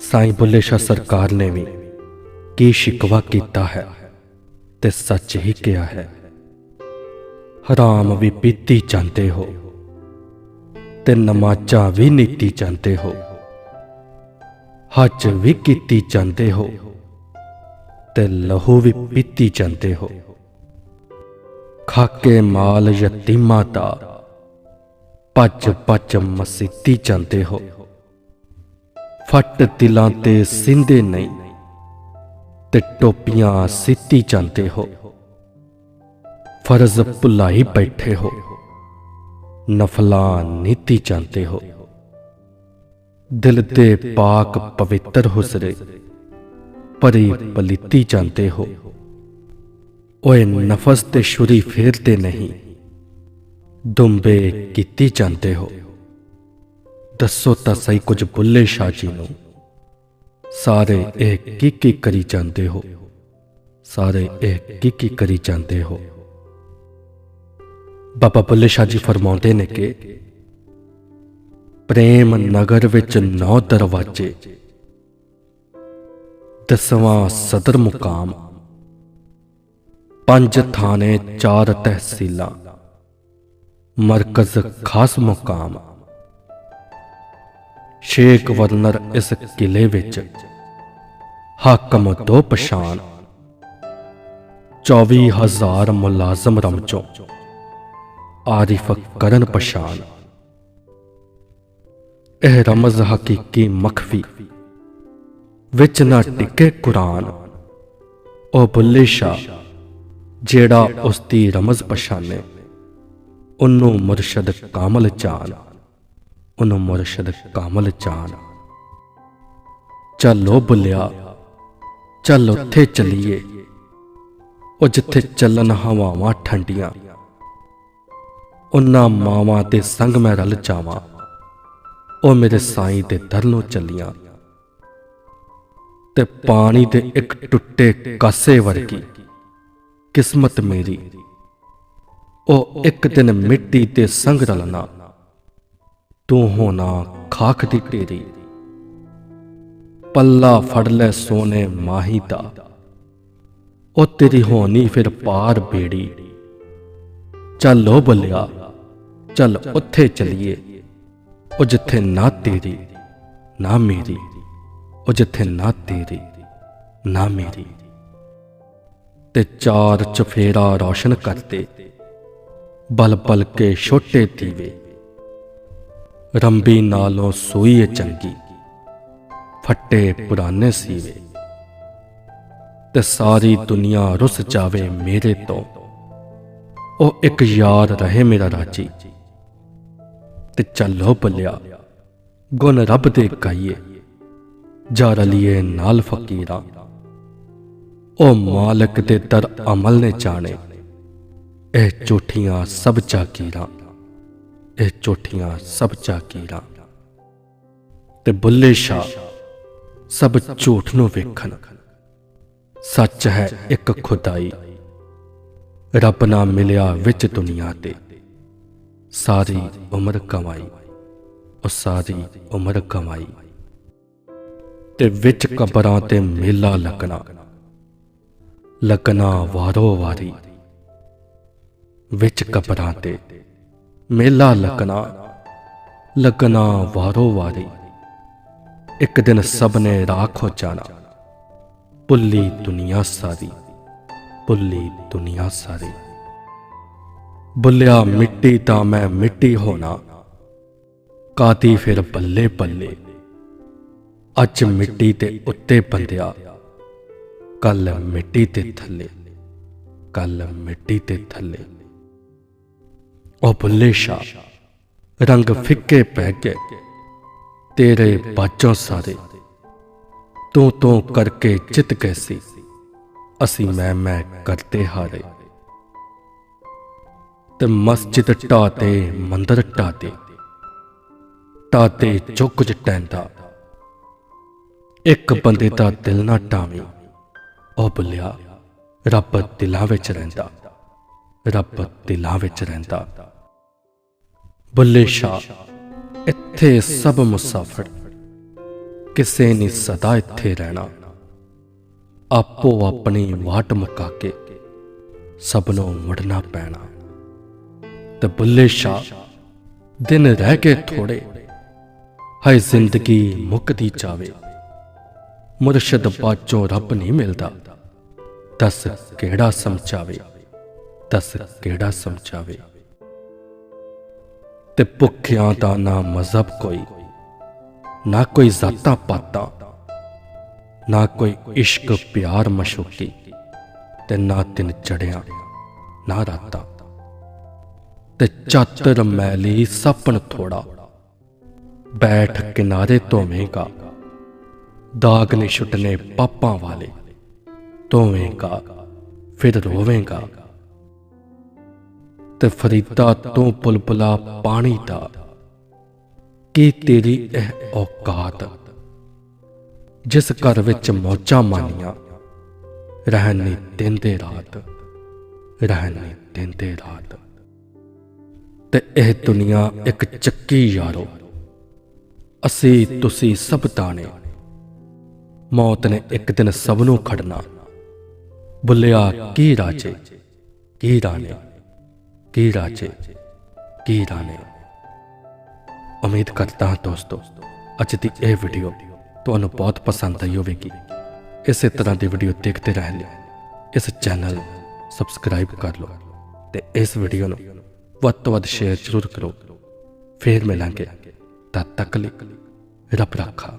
ਸਾਈਂ ਬੁੱਲੇ ਸ਼ਾਹ ਸਰਕਾਰ ਨੇ ਵੀ ਕੀ ਸ਼ਿਕਵਾ ਕੀਤਾ ਹੈ ਤੇ ਸੱਚ ਹੀ ਕਿਹਾ ਹੈ। ਹਰਾਮ ਵੀ ਪੀਤੀ ਜਾਂਦੇ ਹੋ ਤੇ ਨਮਾਜ਼ਾਂ ਵੀ ਨੀਤੀ ਜਾਂਦੇ ਹੋ। ਹੱਜ ਵੀ ਕੀਤੀ ਜਾਂਦੇ ਹੋ ਤੇ ਲਹੂ ਵੀ ਪੀਤੀ ਜਾਂਦੇ ਹੋ। ਖਾਕੇ ਮਾਲ ਯਤੀਮਾਂ ਦਾ ਪੱਜ ਪੱਜ ਮਸੀਤੀ ਜਾਂਦੇ ਹੋ। ਫੱਟ ਦਿਲਾਂ ਤੇ ਸਿੰਦੇ ਨਹੀਂ ਤੇ ਟੋਪੀਆਂ ਸਿੱਤੀ ਜਾਂਦੇ ਹੋ। ਫਰਜ਼ ਭੁਲਾਈ ਬੈਠੇ ਹੋ। ਨਫਲਾਂ ਨੀਤੀ ਜਾਂਦੇ ਹੋ। ਦਿਲ ਦੇ ਪਾਕ ਪਵਿੱਤਰ ਹੁਸਰੇ ਪਰੀ ਪਲੀਤੀ ਜਾਂਦੇ ਹੋ। ਓਏ ਨਫਸ ਤੇ ਛੁਰੀ ਫੇਰਦੇ ਨਹੀਂ। ਦੁੰਬੇ ਕੀਤੀ ਜਾਂਦੇ ਹੋ। ਦੱਸੋ ਤਾਂ ਸਹੀ ਕੁਝ ਬੁੱਲੇ ਸ਼ਾਹ ਜੀ ਨੂੰ। ਸਾਰੇ ਇਹ ਕੀ ਕੀ ਕਰੀ ਜਾਂਦੇ ਹੋ? ਸਾਰੇ ਇਹ ਕੀ ਕੀ ਕਰੀ ਜਾਂਦੇ ਹੋ? ਬਾਬਾ ਬੁੱਲੇ ਸ਼ਾਹ ਜੀ ਫਰਮਾਉਂਦੇ ਨੇ ਕਿ ਪ੍ਰੇਮ ਨਗਰ ਵਿੱਚ ਨੌ ਦਰਵਾਜ਼ੇ, ਦਸਵਾਂ ਸਦਰ ਮੁਕਾਮ, ਪੰਜ ਥਾਣੇ ਚਾਰ ਤਹਿਸੀਲਾਂ, ਮਰਕਜ਼ ਖਾਸ ਮੁਕਾਮ। ਸ਼ੇਖ ਵਰਨਰ ਇਸ ਕਿਲੇ ਵਿੱਚ। ਹਾਕਮ ਦੋ ਪਛਾਨ 24000 ਮੁਲਾਜ਼ਮ ਰਮਚੋ ਆਰਿਫ ਕਰਨ ਪਛਾਨ ਇਹ ਰਮਜ਼ ਹਕੀਕੀ ਮਖਫੀ। ਵਿੱਚ ਨਾ ਟਿੱਕੇ ਕੁਰਾਨ। ਉਹ ਬੁੱਲੇ ਸ਼ਾਹ, ਜਿਹੜਾ ਉਸ ਦੀ ਰਮਜ਼ ਪਛਾਣੇ। ਉਹਨੂੰ ਮੁਰਸ਼ਦ ਕਾਮਲ ਜਾਨ ਉਹਨੂੰ ਮੁਰਸ਼ਦ ਕਾਮਲ ਚੱਲ ਉਹ ਬੁੱਲਿਆ, ਚੱਲ ਉੱਥੇ ਚੱਲੀਏ। ਉਹ ਜਿੱਥੇ ਚੱਲਣ ਹਵਾਵਾਂ ਠੰਡੀਆਂ, ਉਹਨਾਂ ਮਾਵਾਂ ਤੇ ਸੰਗ ਮੈਂ ਰਲ ਜਾਵਾਂ ਉਹ ਮੇਰੇ ਸਾਈਂ ਦੇ ਦਰ ਨੂੰ ਚੱਲੀਆਂ। ਤੇ ਪਾਣੀ ਦੇ ਇੱਕ ਟੁੱਟੇ ਕਾਸੇ ਵਰਗੀ ਕਿਸਮਤ ਮੇਰੀ। ਉਹ ਇੱਕ ਦਿਨ ਮਿੱਟੀ ਤੇ ਸੰਗ ਰਲਣਾ। ਤੂੰ ਹੋਣਾ ਖਾਖ ਦੀ ਢੇਰੀ। ਪੱਲਾ ਫੜ ਲੈ ਸੋਨੇ ਮਾਹੀ ਦਾ। ਉਹ ਤੇਰੀ ਹੋਣੀ ਫਿਰ ਪਾਰ ਬੇੜੀ। ਚੱਲ ਉਹ ਬੱਲਿਆ, ਚੱਲ ਉੱਥੇ ਚਲੀਏ। ਉਹ ਜਿੱਥੇ ਨਾ ਤੇਰੀ, ਨਾ ਮੇਰੀ। ਉਹ ਜਿੱਥੇ ਨਾ ਤੇਰੀ, ਨਾ ਮੇਰੀ। ਤੇ ਚਾਰ ਚਫੇਰਾ ਰੌਸ਼ਨ ਕਰਤੇ। ਬਲ ਬਲ ਕੇ ਛੋਟੇ ਦੀਵੇ। ਰੰਬੀ ਨਾਲੋਂ ਸੂਈ ਏ ਚੰਗੀ, ਫੱਟੇ ਪੁਰਾਣੇ ਸੀਵੇ। ਤੇ ਸਾਰੀ ਦੁਨੀਆ ਰੁੱਸ ਜਾਵੇ ਮੇਰੇ ਤੋਂ। ਉਹ ਇੱਕ ਯਾਰ ਰਹੇ ਮੇਰਾ ਰਾਜੀ। ਤੇ ਚੱਲੋ ਬੱਲਿਆ ਗੁਣ ਰੱਬ ਦੇ ਗਾਈਏ, ਜਾ ਰਲੀਏ ਨਾਲ ਫਕੀਰਾਂ। ਉਹ ਮਾਲਕ ਦੇ ਦਰ ਅਮਲ ਨੇ ਜਾਣੇ, ਇਹ ਝੂਠੀਆਂ ਸਭ ਜਾਗੀਰਾਂ। ਇਹ ਝੂਠੀਆਂ ਸਭ ਚਾਕੀਰਾਂ ਤੇ ਬੁੱਲੇ ਸ਼ਾਹ ਸਭ ਝੂਠ ਨੂੰ ਵੇਖਣ। ਸੱਚ ਹੈ ਇੱਕ ਖੁਦਾਈ। ਰੱਬ ਨਾਲ ਮਿਲਿਆ ਵਿੱਚ ਦੁਨੀਆ ਤੇ। ਸਾਰੀ ਉਮਰ ਕਮਾਈ। ਉਹ ਸਾਰੀ ਉਮਰ ਕਮਾਈ। ਤੇ ਵਿੱਚ ਕਬਰਾਂ ਤੇ ਮੇਲਾ ਲੱਗਣਾ। ਲੱਗਣਾ ਵਾਰੋ ਵਾਰੀ ਵਿੱਚ ਕਬਰਾਂ ਤੇ। ਮੇਲਾ ਲੱਗਣਾ ਲੱਗਣਾ ਵਾਰੋ ਵਾਰੀ। ਇੱਕ ਦਿਨ ਸਭ ਨੇ ਰਾਖ ਹੋ ਜਾਣਾ ਪੁੱਲੀ ਦੁਨੀਆ ਸਾਰੀ ਪੁੱਲੀ ਦੁਨੀਆ ਸਾਰੀ। ਬੁੱਲਿਆ ਮਿੱਟੀ ਤਾਂ ਮੈਂ ਮਿੱਟੀ ਹੋਣਾ ਕਾਤੀ ਫਿਰ ਬੱਲੇ ਬੱਲੇ। ਅੱਜ ਮਿੱਟੀ ਤੇ ਉੱਤੇ ਬੰਦਿਆ ਕੱਲ ਮਿੱਟੀ ਤੇ ਥੱਲੇ ਕੱਲ ਮਿੱਟੀ ਤੇ ਥੱਲੇ। ਬੁੱਲੇ ਸ਼ਾਹ ਰੰਗ ਫਿੱਕੇ ਪੈ ਗਏ ਤੇਰੇ ਬਾਝੋਂ ਸਾਰੇ। ਤੂੰ ਤੂੰ ਕਰਕੇ ਜਿੱਤ ਗਏ ਸੀ ਅਸੀਂ ਮੈਂ ਮੈਂ ਕਰਤੇ ਹਾਰੇ। ਤੇ ਮਸਜਿਦ ਢਾਤੇ ਮੰਦਰ ਢਾਤੇ ਢਾਤੇ ਜੋ ਕੁਝ ਟੈਂਦਾ। ਇੱਕ ਬੰਦੇ ਦਾ ਦਿਲ ਨਾ ਟਾਵੇਂ, ਉਹ ਬੁੱਲਿਆ, ਰੱਬ ਦਿਲਾਂ ਵਿੱਚ ਰਹਿੰਦਾ, ਰੱਬ ਦਿਲਾਂ ਵਿੱਚ ਰਹਿੰਦਾ। ਬੁੱਲੇ ਸ਼ਾਹ, ਇੱਥੇ ਸਭ ਮੁਸਾਫਰ। ਕਿਸੇ ਨੇ ਸਦਾ ਇੱਥੇ ਰਹਿਣਾ। ਆਪੋ ਆਪਣੀ ਵਾਟ ਮੁਕਾ ਕੇ ਸਭ ਨੂੰ ਮੁੜਨਾ ਪੈਣਾ। ਤੇ ਬੁੱਲੇ ਸ਼ਾਹ, ਦਿਨ ਰਹਿ ਕੇ ਥੋੜੇ, ਹਾਏ ਜ਼ਿੰਦਗੀ ਮੁੱਕਦੀ ਜਾਵੇ। ਮੁਰਸ਼ਦ ਬਾਝੋਂ ਰੱਬ ਨਹੀਂ ਮਿਲਦਾ। ਦੱਸ ਕਿਹੜਾ ਸਮਝਾਵੇ? ਦੱਸ ਕਿਹੜਾ ਸਮਝਾਵੇ? ਤੇ ਭੁੱਖਿਆਂ ਦਾ ਨਾ ਮਜ਼ਹਬ ਕੋਈ, ਨਾ ਕੋਈ ਜ਼ਾਤਾਂ ਪਾਤਾਂ, ਨਾ ਕੋਈ ਇਸ਼ਕ ਪਿਆਰ ਮਸ਼ੂਕੀ ਤੇ ਨਾ ਤਿੰਨ ਚੜਿਆ, ਨਾ ਰਾਤਾਂ। ਤੇ ਚਾਤਰ ਮੈਲੀ ਸਪਨ ਥੋੜਾ, ਬੈਠ ਕਿਨਾਰੇ ਧੋਵੇਂਗਾ, ਦਾਗ ਨੇ ਛੁੱਟਨੇ ਪਾਪਾਂ ਵਾਲੇ, ਧੋਵੇਂਗਾ, ਫਿਰ ਰੋਵੇਂਗਾ। ਤੇ ਫਰੀਦਾ ਤੋਂ ਬੁਲਬੁਲਾ ਪਾਣੀ ਦਾ। ਕੀ ਤੇਰੀ ਇਹ ਔਕਾਤ? ਜਿਸ ਘਰ ਵਿੱਚ ਮੌਜਾਂ ਮਾਨੀਆਂ, ਰਹਿਣ ਨਹੀਂ ਦਿੰਦੇ ਰਾਤ। ਰਹਿਣ ਨਹੀਂ ਦਿੰਦੇ ਰਾਤ। ਤੇ ਇਹ ਦੁਨੀਆ ਇੱਕ ਚੱਕੀ ਯਾਰੋ। ਅਸੀਂ, ਤੁਸੀਂ ਸਭ ਤਾਣੇ ਮੌਤ ਨੇ ਇੱਕ ਦਿਨ ਸਭ ਨੂੰ ਖੜਨਾ। ਬੁੱਲਿਆ, ਕੀ ਰਾਜੇ? ਕੀ ਰਾਣੇ? ਕੀ ਰਾਜੇ, ਕੀ ਰਾਣੇ? ਉਮੀਦ ਕਰਦਾ ਹਾਂ ਦੋਸਤੋ, ਅੱਜ ਦੀ ਇਹ ਵੀਡੀਓ ਤੁਹਾਨੂੰ ਬਹੁਤ ਪਸੰਦ ਆਈ ਹੋਵੇਗੀ। ਇਸੇ ਤਰ੍ਹਾਂ ਦੀ ਵੀਡੀਓ ਦੇਖਦੇ ਰਹਿਣ ਲਈ ਇਸ ਚੈਨਲ ਨੂੰ ਸਬਸਕ੍ਰਾਈਬ ਕਰ ਲਓ ਤੇ ਇਸ ਵੀਡੀਓ ਨੂੰ ਵੱਧ ਤੋਂ ਵੱਧ ਸ਼ੇਅਰ ਜ਼ਰੂਰ ਕਰੋ। ਫੇਰ ਮਿਲਾਂਗੇ। ਤਦ ਤੱਕ ਰੱਬ ਰੱਖਾ।